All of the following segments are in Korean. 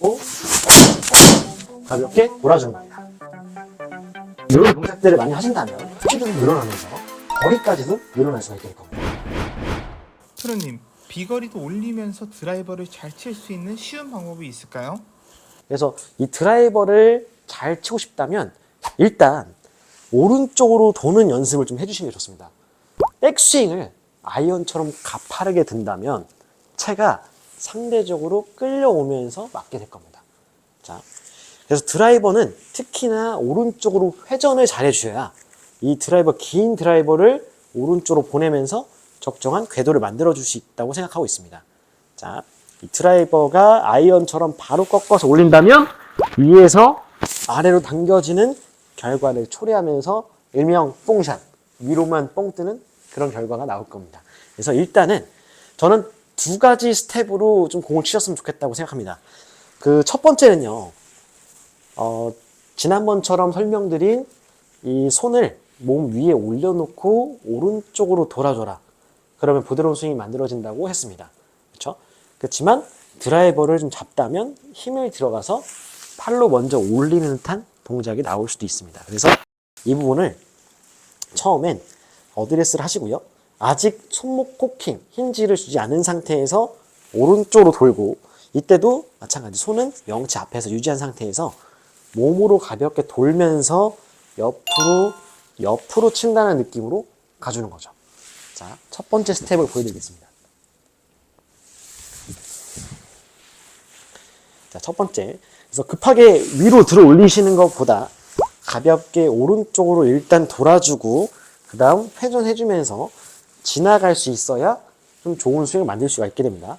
어? 가볍게 돌아주는 겁니다. 이런 동작들을 많이 하신다면 스피드도 늘어나면서 거리까지도 늘어날 수가 될 겁니다. 프로님, 비거리도 올리면서 드라이버를 잘 칠 수 있는 쉬운 방법이 있을까요? 그래서 이 드라이버를 잘 치고 싶다면 일단 오른쪽으로 도는 연습을 좀 해주시는 게 좋습니다. 백스윙을 아이언처럼 가파르게 든다면 채가 상대적으로 끌려오면서 맞게 될 겁니다. 자, 그래서 드라이버는 특히나 오른쪽으로 회전을 잘 해주셔야 이 드라이버 긴 드라이버를 오른쪽으로 보내면서 적정한 궤도를 만들어 줄 수 있다고 생각하고 있습니다. 자, 이 드라이버가 아이언처럼 바로 꺾어서 올린다면 위에서 아래로 당겨지는 결과를 초래하면서 일명 뽕샷 위로만 뽕 뜨는 그런 결과가 나올 겁니다. 그래서 일단은 저는 두 가지 스텝으로 좀 공을 치셨으면 좋겠다고 생각합니다. 그 첫 번째는요, 어, 지난번처럼 설명드린 이 손을 몸 위에 올려놓고 오른쪽으로 돌아줘라. 그러면 부드러운 스윙이 만들어진다고 했습니다. 그렇죠? 그렇지만 드라이버를 좀 잡다면 힘을 들어가서 팔로 먼저 올리는 듯한 동작이 나올 수도 있습니다. 그래서 이 부분을 처음엔 어드레스를 하시고요. 아직 손목 코킹, 힌지를 주지 않은 상태에서 오른쪽으로 돌고 이때도 마찬가지 손은 명치 앞에서 유지한 상태에서 몸으로 가볍게 돌면서 옆으로 옆으로 친다는 느낌으로 가주는 거죠. 자, 첫 번째 스텝을 보여드리겠습니다. 자, 첫 번째. 그래서 급하게 위로 들어 올리시는 것보다 가볍게 오른쪽으로 일단 돌아주고, 그 다음 회전해주면서 지나갈 수 있어야 좀 좋은 스윙을 만들 수가 있게 됩니다.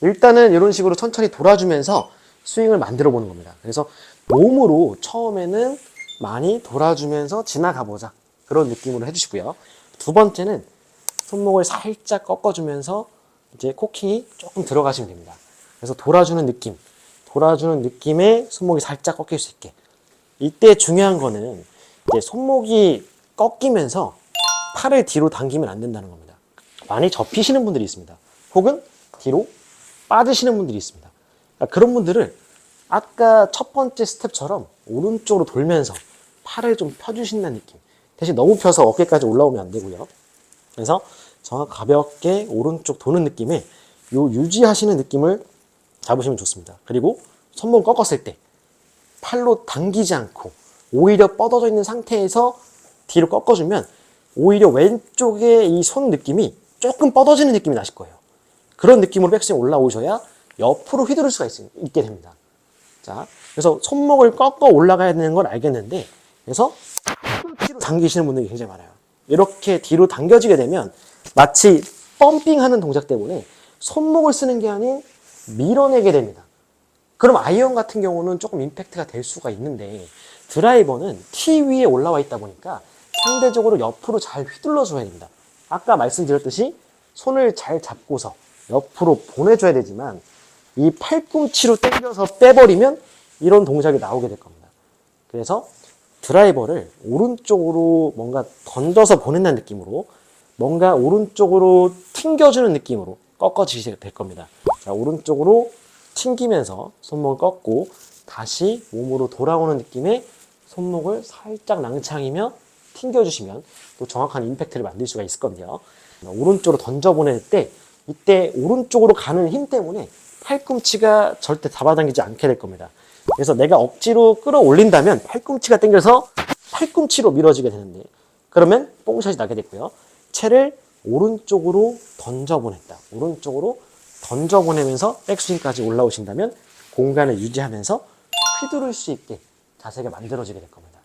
일단은 이런 식으로 천천히 돌아주면서 스윙을 만들어 보는 겁니다. 그래서 몸으로 처음에는 많이 돌아주면서 지나가 보자. 그런 느낌으로 해주시고요. 두 번째는 손목을 살짝 꺾어주면서 이제 코킹이 조금 들어가시면 됩니다. 그래서 돌아주는 느낌, 돌아주는 느낌에 손목이 살짝 꺾일 수 있게. 이때 중요한 거는 이제 손목이 꺾이면서 팔을 뒤로 당기면 안 된다는 겁니다. 많이 접히시는 분들이 있습니다. 혹은 뒤로 빠지시는 분들이 있습니다. 그러니까 그런 분들을 아까 첫 번째 스텝처럼 오른쪽으로 돌면서 팔을 좀 펴주신다는 느낌. 대신 너무 펴서 어깨까지 올라오면 안 되고요. 그래서 정확 가볍게 오른쪽 도는 느낌에 요 유지하시는 느낌을 잡으시면 좋습니다. 그리고 손목 꺾었을 때 팔로 당기지 않고 오히려 뻗어져 있는 상태에서 뒤로 꺾어주면 오히려 왼쪽에 이손 느낌이 조금 뻗어지는 느낌이 나실 거예요. 그런 느낌으로 백스윙 올라오셔야 옆으로 휘두를 수가 있, 있게 됩니다. 자, 그래서 손목을 꺾어 올라가야 되는 걸 알겠는데, 그래서 뒤로 당기시는 분들이 굉장히 많아요. 이렇게 뒤로 당겨지게 되면 마치 펌핑하는 동작 때문에 손목을 쓰는 게 아닌 밀어내게 됩니다. 그럼 아이언 같은 경우는 조금 임팩트가 될 수가 있는데 드라이버는 티 위에 올라와 있다 보니까 상대적으로 옆으로 잘 휘둘러 줘야 됩니다. 아까 말씀드렸듯이 손을 잘 잡고서 옆으로 보내줘야 되지만 이 팔꿈치로 당겨서 빼버리면 이런 동작이 나오게 될 겁니다. 그래서 드라이버를 오른쪽으로 뭔가 던져서 보낸다는 느낌으로 뭔가 오른쪽으로 튕겨주는 느낌으로 꺾어지게 될 겁니다. 자, 오른쪽으로 튕기면서 손목을 꺾고 다시 몸으로 돌아오는 느낌의 손목을 살짝 낭창이며 튕겨주시면 또 정확한 임팩트를 만들 수가 있을 건데요. 오른쪽으로 던져보낼 때 이때 오른쪽으로 가는 힘 때문에 팔꿈치가 절대 잡아당기지 않게 될 겁니다. 그래서 내가 억지로 끌어올린다면 팔꿈치가 당겨서 팔꿈치로 밀어지게 되는데 그러면 뽕샷이 나게 됐고요. 채를 오른쪽으로 던져보냈다. 오른쪽으로 던져 보내면서 백스윙까지 올라오신다면 공간을 유지하면서 휘두를 수 있게 자세가 만들어지게 될 겁니다.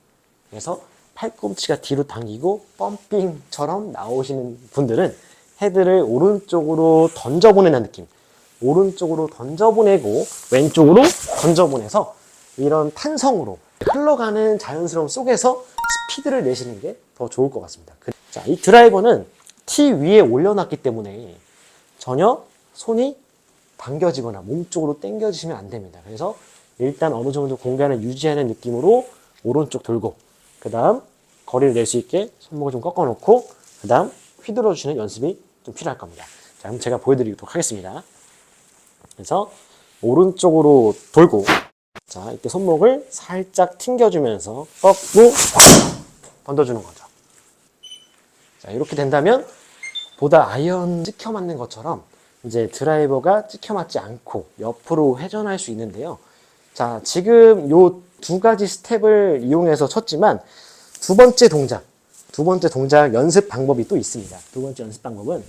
그래서 팔꿈치가 뒤로 당기고 펌핑처럼 나오시는 분들은 헤드를 오른쪽으로 던져보내는 느낌. 오른쪽으로 던져보내고 왼쪽으로 던져보내서 이런 탄성으로 흘러가는 자연스러움 속에서 스피드를 내시는 게 더 좋을 것 같습니다. 그- 자, 이 드라이버는 티 위에 올려놨기 때문에 전혀 손이 당겨지거나 몸 쪽으로 당겨지시면 안 됩니다. 그래서 일단 어느 정도 공간을 유지하는 느낌으로 오른쪽 돌고 그 다음 거리를 낼 수 있게 손목을 좀 꺾어 놓고 그 다음 휘둘러 주시는 연습이 좀 필요할 겁니다. 자, 그럼 제가 보여드리도록 하겠습니다. 그래서 오른쪽으로 돌고 자 이때 손목을 살짝 튕겨주면서 꺾고 던져주는 거죠. 자 이렇게 된다면 보다 아이언 찍혀 맞는 것처럼 이제 드라이버가 찍혀 맞지 않고 옆으로 회전할 수 있는데요. 자 지금 요 두 가지 스텝을 이용해서 쳤지만 두 번째 동작 두 번째 동작 연습 방법이 또 있습니다. 두 번째 연습 방법은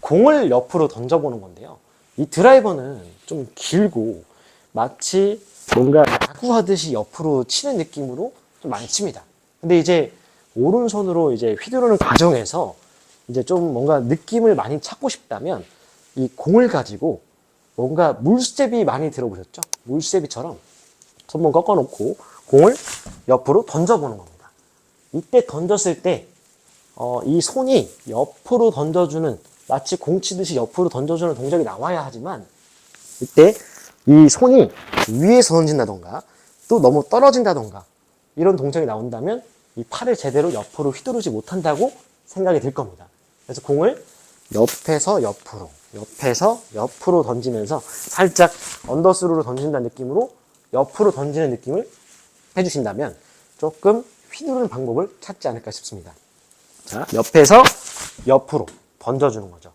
공을 옆으로 던져보는 건데요. 이 드라이버는 좀 길고 마치 뭔가 야구 하듯이 옆으로 치는 느낌으로 좀 많이 칩니다. 근데 이제 오른손으로 이제 휘두르는 과정에서 이제 좀 뭔가 느낌을 많이 찾고 싶다면 이 공을 가지고 뭔가 물스텝이 많이 들어보셨죠? 물스텝이처럼 손목 꺾어놓고 공을 옆으로 던져보는 겁니다. 이때 던졌을 때, 어, 이 손이 옆으로 던져주는, 마치 공 치듯이 옆으로 던져주는 동작이 나와야 하지만, 이때 이 손이 위에서 던진다던가, 또 너무 떨어진다던가, 이런 동작이 나온다면, 이 팔을 제대로 옆으로 휘두르지 못한다고 생각이 들 겁니다. 그래서 공을 옆에서 옆으로, 옆에서 옆으로 던지면서 살짝 언더스루로 던진다는 느낌으로 옆으로 던지는 느낌을 해주신다면 조금 휘두르는 방법을 찾지 않을까 싶습니다. 자, 옆에서 옆으로 던져주는 거죠.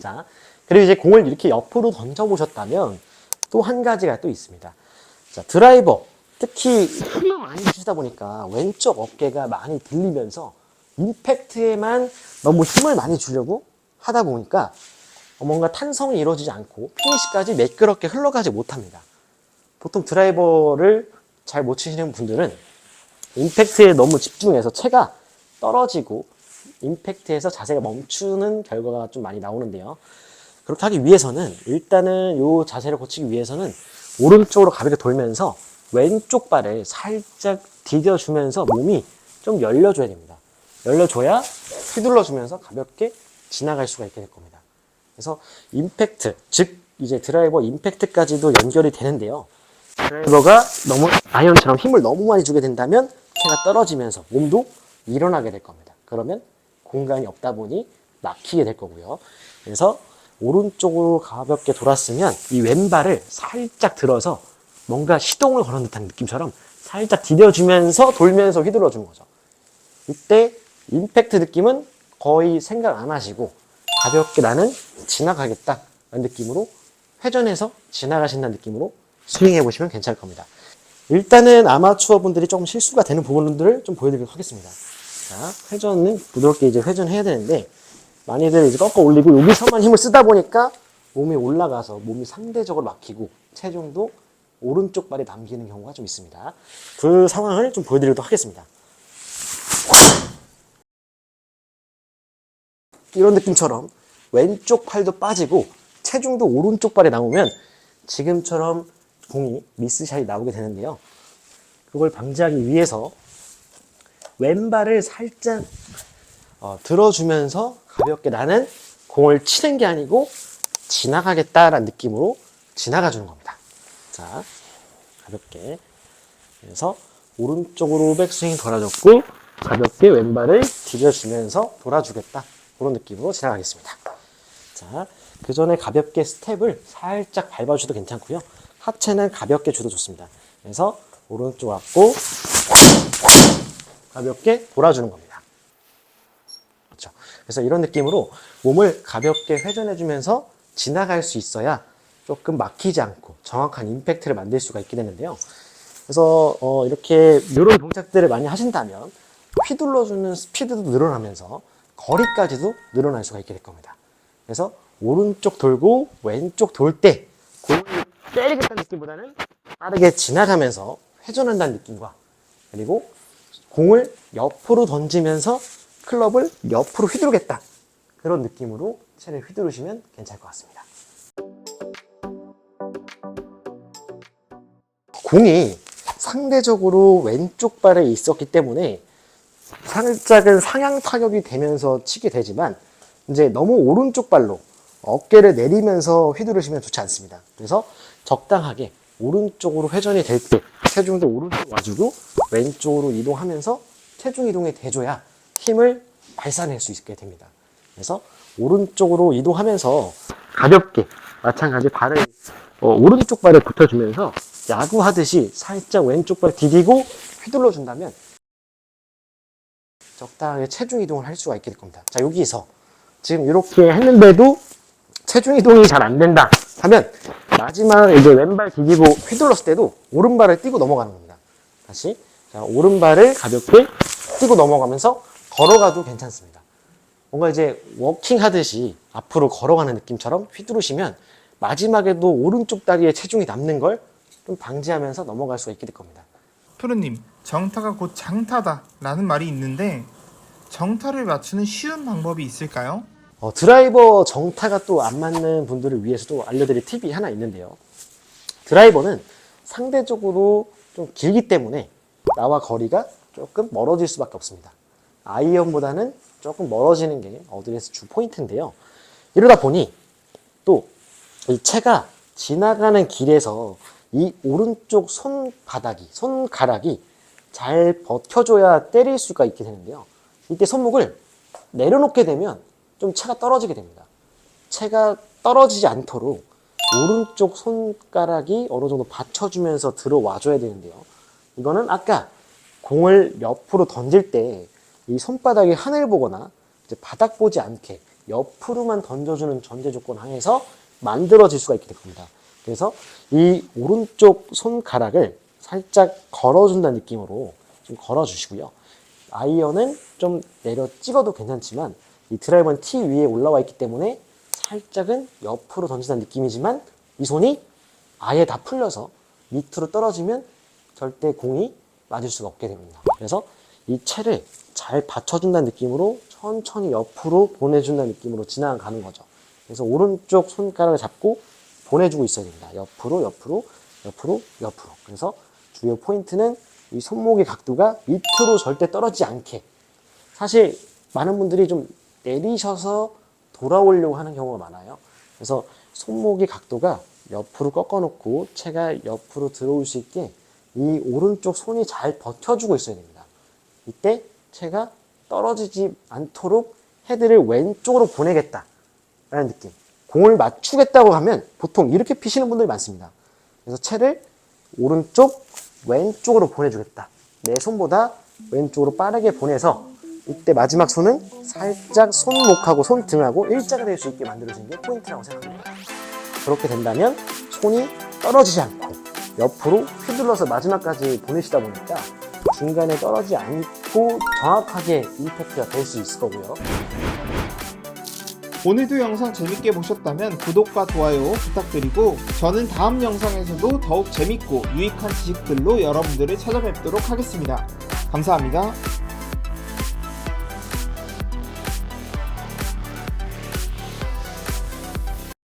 자, 그리고 이제 공을 이렇게 옆으로 던져보셨다면 또 한 가지가 또 있습니다. 자, 드라이버. 특히 힘을 많이 주시다 보니까 왼쪽 어깨가 많이 들리면서 임팩트에만 너무 힘을 많이 주려고 하다 보니까 뭔가 탄성이 이루어지지 않고 피니시까지 매끄럽게 흘러가지 못합니다. 보통 드라이버를 잘 못 치시는 분들은 임팩트에 너무 집중해서 체가 떨어지고 임팩트에서 자세가 멈추는 결과가 좀 많이 나오는데요. 그렇게 하기 위해서는 일단은 이 자세를 고치기 위해서는 오른쪽으로 가볍게 돌면서 왼쪽 발을 살짝 디뎌주면서 몸이 좀 열려줘야 됩니다. 열려줘야 휘둘러주면서 가볍게 지나갈 수가 있게 될 겁니다. 그래서 임팩트, 즉 이제 드라이버 임팩트까지도 연결이 되는데요. 드라이버가 너무 아이언처럼 힘을 너무 많이 주게 된다면 체가 떨어지면서 몸도 일어나게 될 겁니다. 그러면 공간이 없다 보니 막히게 될 거고요. 그래서 오른쪽으로 가볍게 돌았으면 이 왼발을 살짝 들어서 뭔가 시동을 걸은 듯한 느낌처럼 살짝 디뎌주면서 돌면서 휘둘러 주는 거죠. 이때 임팩트 느낌은 거의 생각 안 하시고 가볍게 나는 지나가겠다 라는 느낌으로 회전해서 지나가신다는 느낌으로 스윙해 보시면 괜찮을 겁니다. 일단은 아마추어 분들이 조금 실수가 되는 부분들을 좀 보여드리도록 하겠습니다. 자, 회전은 부드럽게 이제 회전해야 되는데 많이들 이제 꺾어 올리고 여기서만 힘을 쓰다 보니까 몸이 올라가서 몸이 상대적으로 막히고 체중도 오른쪽 발에 남기는 경우가 좀 있습니다. 그 상황을 좀 보여드리도록 하겠습니다. 이런 느낌처럼 왼쪽 팔도 빠지고 체중도 오른쪽 발에 나오면 지금처럼 공이 미스샷이 나오게 되는데요. 그걸 방지하기 위해서 왼발을 살짝 어, 들어주면서 가볍게 나는 공을 치는 게 아니고 지나가겠다라는 느낌으로 지나가 주는 겁니다. 자, 가볍게. 그래서 오른쪽으로 백스윙 돌아줬고 가볍게 왼발을 디뎌주면서 돌아주겠다. 그런 느낌으로 지나가겠습니다. 자, 그 전에 가볍게 스텝을 살짝 밟아줘도 괜찮고요. 하체는 가볍게 줘도 좋습니다. 그래서 오른쪽 왔고 가볍게 돌아주는 겁니다. 그렇죠. 그래서 이런 느낌으로 몸을 가볍게 회전해주면서 지나갈 수 있어야 조금 막히지 않고 정확한 임팩트를 만들 수가 있게 되는데요. 그래서 어, 이렇게 이런 동작들을 많이 하신다면 휘둘러주는 스피드도 늘어나면서 거리까지도 늘어날 수가 있게 될 겁니다. 그래서 오른쪽 돌고 왼쪽 돌 때 공을 때리겠다는 느낌보다는 빠르게 지나가면서 회전한다는 느낌과 그리고 공을 옆으로 던지면서 클럽을 옆으로 휘두르겠다. 그런 느낌으로 채를 휘두르시면 괜찮을 것 같습니다. 공이 상대적으로 왼쪽 발에 있었기 때문에 살짝은 상향 타격이 되면서 치게 되지만 이제 너무 오른쪽 발로 어깨를 내리면서 휘두르시면 좋지 않습니다. 그래서 적당하게 오른쪽으로 회전이 될 때 체중도 오른쪽 와주고 왼쪽으로 이동하면서 체중 이동이 돼줘야 힘을 발산할 수 있게 됩니다. 그래서 오른쪽으로 이동하면서 가볍게 마찬가지 발을 어, 오른쪽 발을 붙여주면서 야구 하듯이 살짝 왼쪽 발 디디고 휘둘러 준다면 적당하게 체중 이동을 할 수가 있게 될 겁니다. 자 여기서 지금 이렇게 했는데도 체중 이동이 잘 안 된다 하면 마지막 이제 왼발 디디고 휘둘렀을 때도 오른발을 띄고 넘어가는 겁니다. 다시 자, 오른발을 가볍게 띄고 넘어가면서 걸어가도 괜찮습니다. 뭔가 이제 워킹 하듯이 앞으로 걸어가는 느낌처럼 휘두르시면 마지막에도 오른쪽 다리에 체중이 남는 걸 좀 방지하면서 넘어갈 수가 있게 될 겁니다. 프로님, 정타가 곧 장타다 라는 말이 있는데 정타를 맞추는 쉬운 방법이 있을까요? 어, 드라이버 정타가 또 안 맞는 분들을 위해서도 알려드릴 팁이 하나 있는데요. 드라이버는 상대적으로 좀 길기 때문에 나와 거리가 조금 멀어질 수밖에 없습니다. 아이언보다는 조금 멀어지는 게 어드레스 주 포인트인데요. 이러다 보니 또 이 채가 지나가는 길에서 이 오른쪽 손바닥이, 손가락이 잘 버텨줘야 때릴 수가 있게 되는데요. 이때 손목을 내려놓게 되면 좀 채가 떨어지게 됩니다. 채가 떨어지지 않도록 오른쪽 손가락이 어느 정도 받쳐주면서 들어와줘야 되는데요. 이거는 아까 공을 옆으로 던질 때 이 손바닥이 하늘 보거나 바닥 보지 않게 옆으로만 던져주는 전제 조건 하에서 만들어질 수가 있게 될 겁니다. 그래서 이 오른쪽 손가락을 살짝 걸어준다는 느낌으로 좀 걸어주시고요. 아이언은 좀 내려 찍어도 괜찮지만 이 드라이버는 티 위에 올라와 있기 때문에 살짝은 옆으로 던진다는 느낌이지만 이 손이 아예 다 풀려서 밑으로 떨어지면 절대 공이 맞을 수가 없게 됩니다. 그래서 이 채를 잘 받쳐준다는 느낌으로 천천히 옆으로 보내준다는 느낌으로 지나가는 거죠. 그래서 오른쪽 손가락을 잡고 보내주고 있어야 됩니다. 옆으로, 옆으로, 옆으로, 옆으로. 그래서 주요 포인트는 이 손목의 각도가 밑으로 절대 떨어지지 않게. 사실 많은 분들이 좀 내리셔서 돌아오려고 하는 경우가 많아요. 그래서 손목의 각도가 옆으로 꺾어 놓고 채가 옆으로 들어올 수 있게 이 오른쪽 손이 잘 버텨주고 있어야 됩니다. 이때 채가 떨어지지 않도록 헤드를 왼쪽으로 보내겠다 라는 느낌. 공을 맞추겠다고 하면 보통 이렇게 피시는 분들이 많습니다. 그래서 채를 오른쪽, 왼쪽으로 보내주겠다. 내 손보다 왼쪽으로 빠르게 보내서 이때 마지막 손은 살짝 손목하고 손등하고 일자가 될 수 있게 만들어주는 게 포인트라고 생각합니다. 그렇게 된다면 손이 떨어지지 않고 옆으로 휘둘러서 마지막까지 보내시다 보니까 중간에 떨어지지 않고 정확하게 임팩트가 될 수 있을 거고요. 오늘도 영상 재밌게 보셨다면 구독과 좋아요 부탁드리고 저는 다음 영상에서도 더욱 재밌고 유익한 지식들로 여러분들을 찾아뵙도록 하겠습니다. 감사합니다.